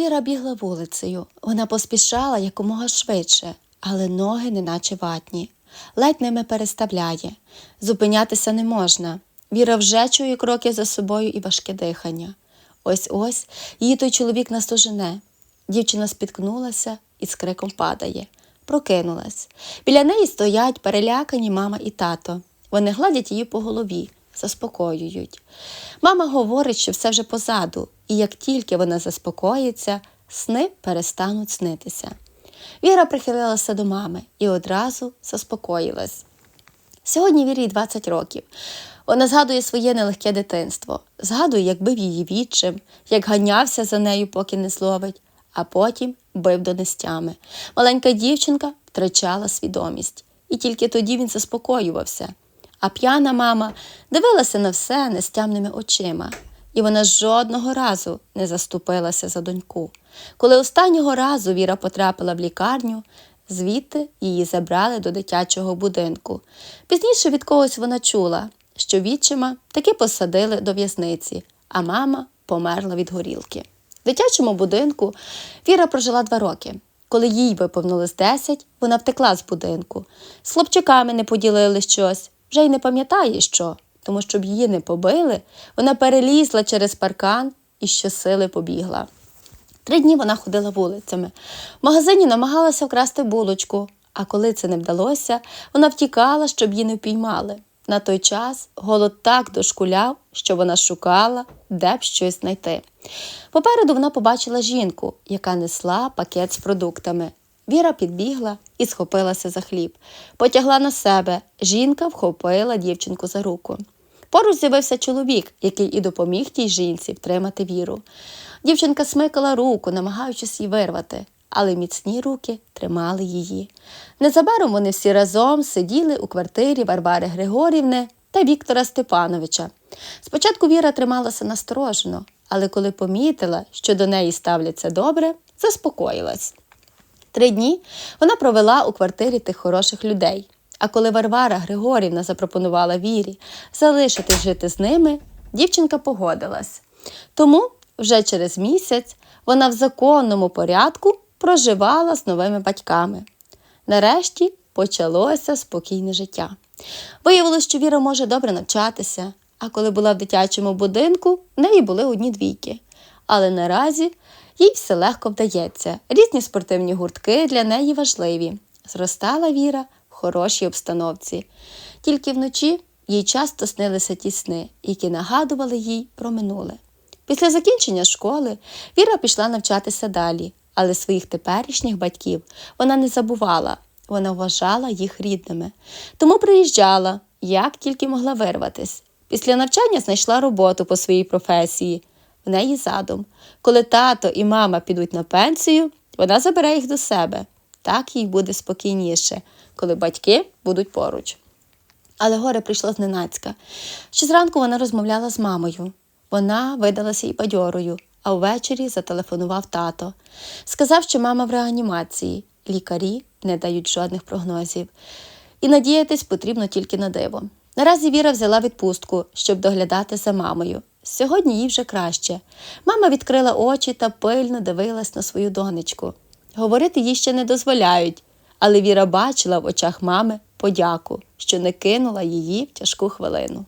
Віра бігла вулицею. Вона поспішала якомога швидше, але ноги неначе ватні. Ледь ними переставляє. Зупинятися не можна. Віра вже чує кроки за собою і важке дихання. Ось ось її той чоловік настожене. Дівчина спіткнулася і з криком падає. Прокинулась. Біля неї стоять перелякані мама і тато. Вони гладять її по голові, заспокоюють. Мама говорить, що все вже позаду, і як тільки вона заспокоїться, сни перестануть снитися. Віра прихилилася до мами і одразу заспокоїлась. Сьогодні Вірі 20 років. Вона згадує своє нелегке дитинство, згадує, як бив її відчим, як ганявся за нею, поки не зловить, а потім бив донестями. Маленька дівчинка втрачала свідомість, і тільки тоді він заспокоювався. А п'яна мама дивилася на все нестямними очима, і вона жодного разу не заступилася за доньку. Коли останнього разу Віра потрапила в лікарню, звідти її забрали до дитячого будинку. Пізніше від когось вона чула, що відчима таки посадили до в'язниці, а мама померла від горілки. В дитячому будинку Віра прожила два роки. Коли їй виповнилось 10, вона втекла з будинку. З хлопчиками не поділили щось, вже й не пам'ятає що, тому щоб її не побили, вона перелізла через паркан і щосили побігла. Три дні вона ходила вулицями. В магазині намагалася вкрасти булочку, а коли це не вдалося, вона втікала, щоб її не впіймали. На той час голод так дошкуляв, що вона шукала, де б щось знайти. Попереду вона побачила жінку, яка несла пакет з продуктами. Віра підбігла і схопилася за хліб. Потягла на себе. Жінка вхопила дівчинку за руку. Поруч з'явився чоловік, який і допоміг тій жінці втримати віру. Дівчинка смикала руку, намагаючись її вирвати, але міцні руки тримали її. Незабаром вони всі разом сиділи у квартирі Варвари Григорівни та Віктора Степановича. Спочатку Віра трималася насторожено, але коли помітила, що до неї ставляться добре, заспокоїлась. Три дні вона провела у квартирі тих хороших людей. А коли Варвара Григорівна запропонувала Вірі залишити жити з ними, дівчинка погодилась. Тому вже через місяць вона в законному порядку проживала з новими батьками. Нарешті почалося спокійне життя. Виявилось, що Віра може добре навчатися, а коли була в дитячому будинку, в неї були одні двійки. Але наразі їй все легко вдається. Різні спортивні гуртки для неї важливі. Зростала Віра в хорошій обстановці. Тільки вночі їй часто снилися ті сни, які нагадували їй про минуле. Після закінчення школи Віра пішла навчатися далі, але своїх теперішніх батьків вона не забувала, вона вважала їх рідними. Тому приїжджала, як тільки могла вирватись. Після навчання знайшла роботу по своїй професії. Неї задум. Коли тато і мама підуть на пенсію, вона забере їх до себе. Так їй буде спокійніше, коли батьки будуть поруч. Але горе прийшло зненацька. Ще зранку вона розмовляла з мамою. Вона видалася їй бадьорою, а ввечері зателефонував тато. Сказав, що мама в реанімації. Лікарі не дають жодних прогнозів. І надіятись потрібно тільки на диво. Наразі Віра взяла відпустку, щоб доглядати за мамою. Сьогодні їй вже краще. Мама відкрила очі та пильно дивилась на свою донечку. Говорити їй ще не дозволяють, але Віра бачила в очах мами подяку, що не кинула її в тяжку хвилину.